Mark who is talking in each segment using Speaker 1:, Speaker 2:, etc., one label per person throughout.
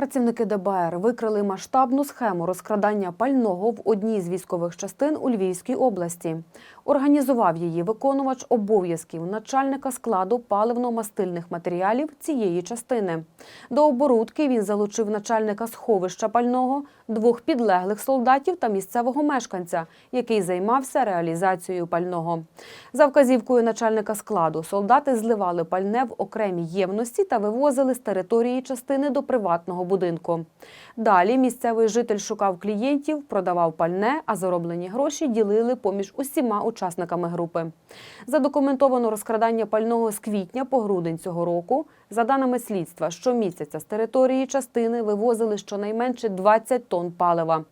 Speaker 1: Працівники ДБР викрили масштабну схему розкрадання пального в одній з військових частин у Львівській області. Організував її виконувач обов'язків начальника складу паливно-мастильних матеріалів цієї частини. До оборудки він залучив начальника сховища пального, двох підлеглих солдатів та місцевого мешканця, який займався реалізацією пального. За вказівкою начальника складу солдати зливали пальне в окремі ємності та вивозили з території частини до приватного будинку. Далі місцевий житель шукав клієнтів, продавав пальне, а зароблені гроші ділили поміж усіма учасниками групи. Задокументовано розкрадання пального з квітня по грудень цього року. За даними слідства, щомісяця з території частини вивозили щонайменше 20 тонн палива.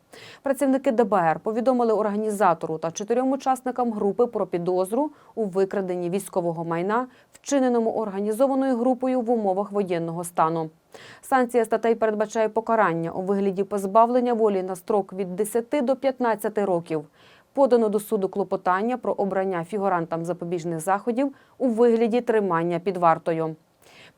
Speaker 1: Працівники ДБР повідомили організатору та чотирьом учасникам групи про підозру у викраденні військового майна, вчиненому організованою групою в умовах воєнного стану. Санкція статей передбачає покарання у вигляді позбавлення волі на строк від 10 до 15 років. Подано до суду клопотання про обрання фігурантам запобіжних заходів у вигляді тримання під вартою.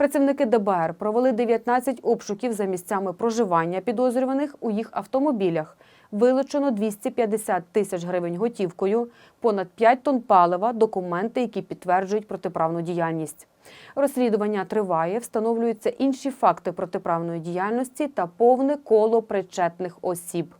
Speaker 1: Працівники ДБР провели 19 обшуків за місцями проживання підозрюваних у їх автомобілях. Вилучено 250 тисяч гривень готівкою, понад 5 тонн палива, документи, які підтверджують протиправну діяльність. Розслідування триває, встановлюються інші факти протиправної діяльності та повне коло причетних осіб.